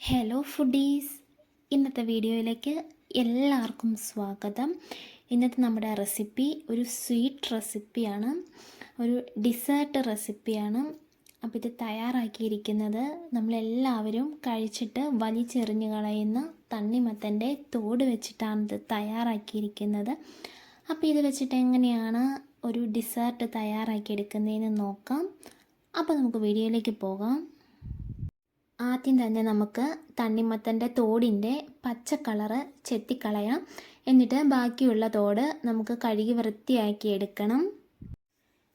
Hello foodies ഇന്നത്തെ വീഡിയോയിലേക്ക് എല്ലാവർക്കും സ്വാഗതം. ഇന്നത്തെ നമ്മുടെ റെസിപ്പി ഒരു സ്വീറ്റ് റെസിപ്പിയാണ് ഒരു ഡിസേർട്ട് റെസിപ്പിയാണ് അപ്പോൾ ഇത് തയ്യാറാക്കിയിരിക്കുന്നത് നമ്മളെല്ലാവരും കഴിച്ചിട്ട് വലിച്ചെറിഞ്ഞ് കളയുന്ന തണ്ണിമത്തന്റെ തോട് വെച്ചിട്ടാണ് ഇത് തയ്യാറാക്കിയിരിക്കുന്നത്. അപ്പോൾ ഇത് വെച്ചിട്ട് എങ്ങനെയാണ് ഒരു ഡിസേർട്ട് തയ്യാറാക്കിയെടുക്കുന്നതെന്ന് നോക്കാം. അപ്പോൾ നമുക്ക് വീഡിയോയിലേക്ക് പോകാം. ആദ്യം തന്നെ നമുക്ക് തണ്ണിമത്തന്റെ തോടിന്റെ പച്ച കളറ് ചെത്തിക്കളയാം. എന്നിട്ട് ബാക്കിയുള്ള തോട് നമുക്ക് കഴുകി വൃത്തിയാക്കി എടുക്കണം.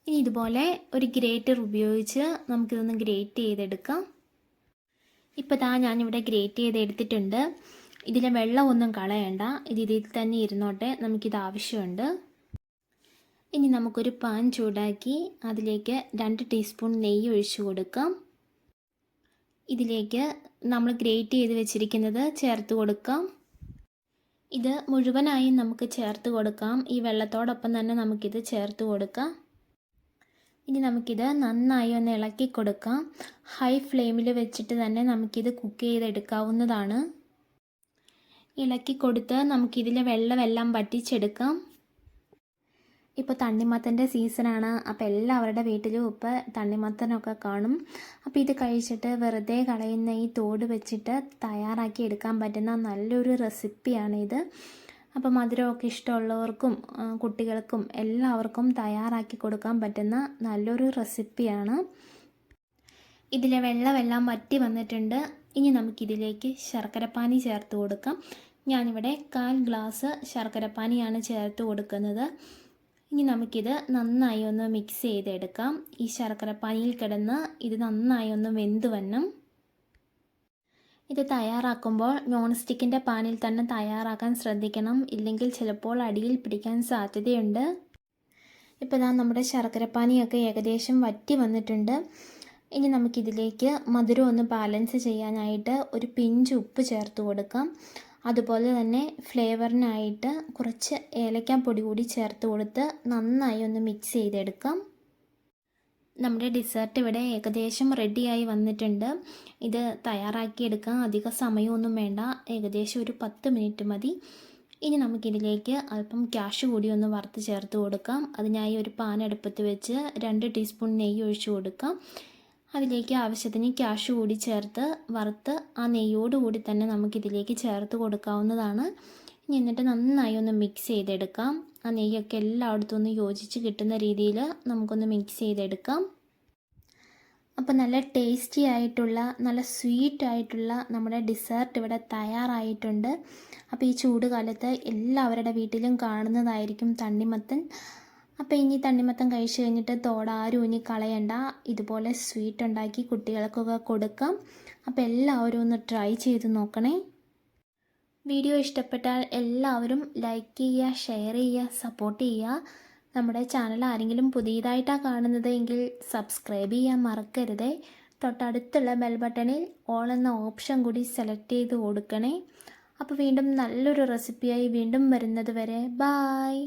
ഇനി ഇതുപോലെ ഒരു ഗ്രേറ്റർ ഉപയോഗിച്ച് നമുക്കിതൊന്ന് ഗ്രേറ്റ് ചെയ്തെടുക്കാം. ഇപ്പോൾ താ ഞാനിവിടെ ഗ്രേറ്റ് ചെയ്ത് എടുത്തിട്ടുണ്ട് ഇതിലെ വെള്ളമൊന്നും കളയണ്ട. ഇത് ഇതിൽ തന്നെ ഇരുന്നോട്ടെ. നമുക്കിത് ആവശ്യമുണ്ട്. ഇനി നമുക്കൊരു പാൻ ചൂടാക്കി അതിലേക്ക് രണ്ട് ടീസ്പൂൺ നെയ്യ് ഒഴിച്ചു കൊടുക്കാം. ഇതിലേക്ക് നമ്മൾ ഗ്രേറ്റ് ചെയ്ത് വെച്ചിരിക്കുന്നത് ചേർത്ത് കൊടുക്കാം. ഇത് മുഴുവനായും നമുക്ക് ചേർത്ത് കൊടുക്കാം. ഈ വെള്ളത്തോടൊപ്പം തന്നെ നമുക്കിത് ചേർത്ത് കൊടുക്കാം. ഇനി നമുക്കിത് നന്നായി ഒന്ന് ഇളക്കി കൊടുക്കാം. ഹൈ ഫ്ലെയിമിൽ വെച്ചിട്ട് തന്നെ നമുക്കിത് കുക്ക് ചെയ്തെടുക്കാവുന്നതാണ്. ഇളക്കി കൊടുത്ത് നമുക്കിതിലെ വെള്ളമെല്ലാം വറ്റിച്ചെടുക്കാം. ഇപ്പോൾ തണ്ണിമത്തന്റെ സീസണാണ് അപ്പോൾ എല്ലാവരുടെ വീട്ടിലും ഇപ്പോൾ തണ്ണിമത്തനൊക്കെ കാണും. അപ്പോൾ ഇത് കഴിച്ചിട്ട് വെറുതെ കളയുന്ന ഈ തോട് വെച്ചിട്ട് തയ്യാറാക്കി എടുക്കാൻ പറ്റുന്ന നല്ലൊരു റെസിപ്പിയാണ് ഇത്. അപ്പോൾ മധുരമൊക്കെ ഇഷ്ടമുള്ളവർക്കും കുട്ടികൾക്കും എല്ലാവർക്കും തയ്യാറാക്കി കൊടുക്കാൻ പറ്റുന്ന നല്ലൊരു റെസിപ്പിയാണ്. ഇതിലെ വെള്ളമെല്ലാം വറ്റി വന്നിട്ടുണ്ട്. ഇനി നമുക്കിതിലേക്ക് ശർക്കരപ്പാനി ചേർത്ത് കൊടുക്കാം. ഞാനിവിടെ കാൽ ഗ്ലാസ് ശർക്കരപ്പാനിയാണ് ചേർത്ത് കൊടുക്കുന്നത്. ഇനി നമുക്കിത് നന്നായി ഒന്ന് മിക്സ് ചെയ്തെടുക്കാം. ഈ ശർക്കരപ്പാനിയിൽ കിടന്ന് ഇത് നന്നായി ഒന്ന് വെന്ത് വന്നും ഇത് തയ്യാറാക്കുമ്പോൾ നോൺ സ്റ്റിക്കിന്റെ പാനിൽ തന്നെ തയ്യാറാക്കാൻ ശ്രദ്ധിക്കണം. ഇല്ലെങ്കിൽ ചിലപ്പോൾ അടിയിൽ പിടിക്കാൻ സാധ്യതയുണ്ട്. ഇപ്പോൾ ഇതാ നമ്മുടെ ശർക്കരപ്പാനിയൊക്കെ ഏകദേശം വറ്റി വന്നിട്ടുണ്ട്. ഇനി നമുക്കിതിലേക്ക് മധുരം ഒന്ന് ബാലൻസ് ചെയ്യാനായിട്ട് ഒരു പിഞ്ച് ഉപ്പ് ചേർത്ത് കൊടുക്കാം. അതുപോലെ തന്നെ ഫ്ലേവറിനായിട്ട് കുറച്ച് ഏലക്കാപ്പൊടി കൂടി ചേർത്ത് കൊടുത്ത് നന്നായി ഒന്ന് മിക്സ് ചെയ്തെടുക്കാം. നമ്മുടെ ഡിസേർട്ട് ഇവിടെ ഏകദേശം റെഡിയായി വന്നിട്ടുണ്ട്. ഇത് തയ്യാറാക്കിയെടുക്കാൻ അധിക സമയമൊന്നും വേണ്ട. ഏകദേശം ഒരു പത്ത് മിനിറ്റ് മതി. ഇനി നമുക്കിതിലേക്ക് അല്പം ക്യാഷ് കൂടി ഒന്ന് വറുത്ത് ചേർത്ത് കൊടുക്കാം. അതിനായി ഒരു പാൻ അടുപ്പത്ത് വെച്ച് രണ്ട് ടീസ്പൂൺ നെയ്യ് ഒഴിച്ചു കൊടുക്കാം. അതിലേക്ക് ആവശ്യത്തിന് ക്യാഷ് കൂടി ചേർത്ത് വറുത്ത് ആ നെയ്യോട് കൂടി തന്നെ നമുക്കിതിലേക്ക് ചേർത്ത് കൊടുക്കാവുന്നതാണ്. ഇനി എന്നിട്ട് നന്നായി ഒന്ന് മിക്സ് ചെയ്തെടുക്കാം. ആ നെയ്യൊക്കെ എല്ലായിടത്തും ഒന്ന് യോജിച്ച് കിട്ടുന്ന രീതിയിൽ നമുക്കൊന്ന് മിക്സ് ചെയ്തെടുക്കാം. അപ്പോൾ നല്ല ടേസ്റ്റി ആയിട്ടുള്ള നല്ല സ്വീറ്റ് ആയിട്ടുള്ള നമ്മുടെ ഡിസേർട്ട് ഇവിടെ തയ്യാറായിട്ടുണ്ട്. അപ്പോൾ ഈ ചൂടുകാലത്ത് എല്ലാവരുടെ വീട്ടിലും കാണുന്നതായിരിക്കും തണ്ണിമത്തൻ. അപ്പോൾ ഇനി തണ്ണിമത്തം കഴിച്ചു കഴിഞ്ഞിട്ട് തോടാരും ഇനി കളയണ്ട. ഇതുപോലെ സ്വീറ്റ് ഉണ്ടാക്കി കുട്ടികൾക്കൊക്കെ കൊടുക്കാം. അപ്പോൾ എല്ലാവരും ഒന്ന് ട്രൈ ചെയ്ത് നോക്കണേ. വീഡിയോ ഇഷ്ടപ്പെട്ടാൽ എല്ലാവരും ലൈക്ക് ചെയ്യുക ഷെയർ ചെയ്യുക സപ്പോർട്ട് ചെയ്യുക. നമ്മുടെ ചാനൽ ആരെങ്കിലും പുതിയതായിട്ടാണ് കാണുന്നത് എങ്കിൽ സബ്സ്ക്രൈബ് ചെയ്യാൻ മറക്കരുതേ. തൊട്ടടുത്തുള്ള ബെൽ ബട്ടണിൽ ഓൾ എന്ന ഓപ്ഷൻ കൂടി സെലക്ട് ചെയ്ത് കൊടുക്കണേ. അപ്പോൾ വീണ്ടും നല്ലൊരു റെസിപ്പിയായി വീണ്ടും വരുന്നത് വരെ. ബായ്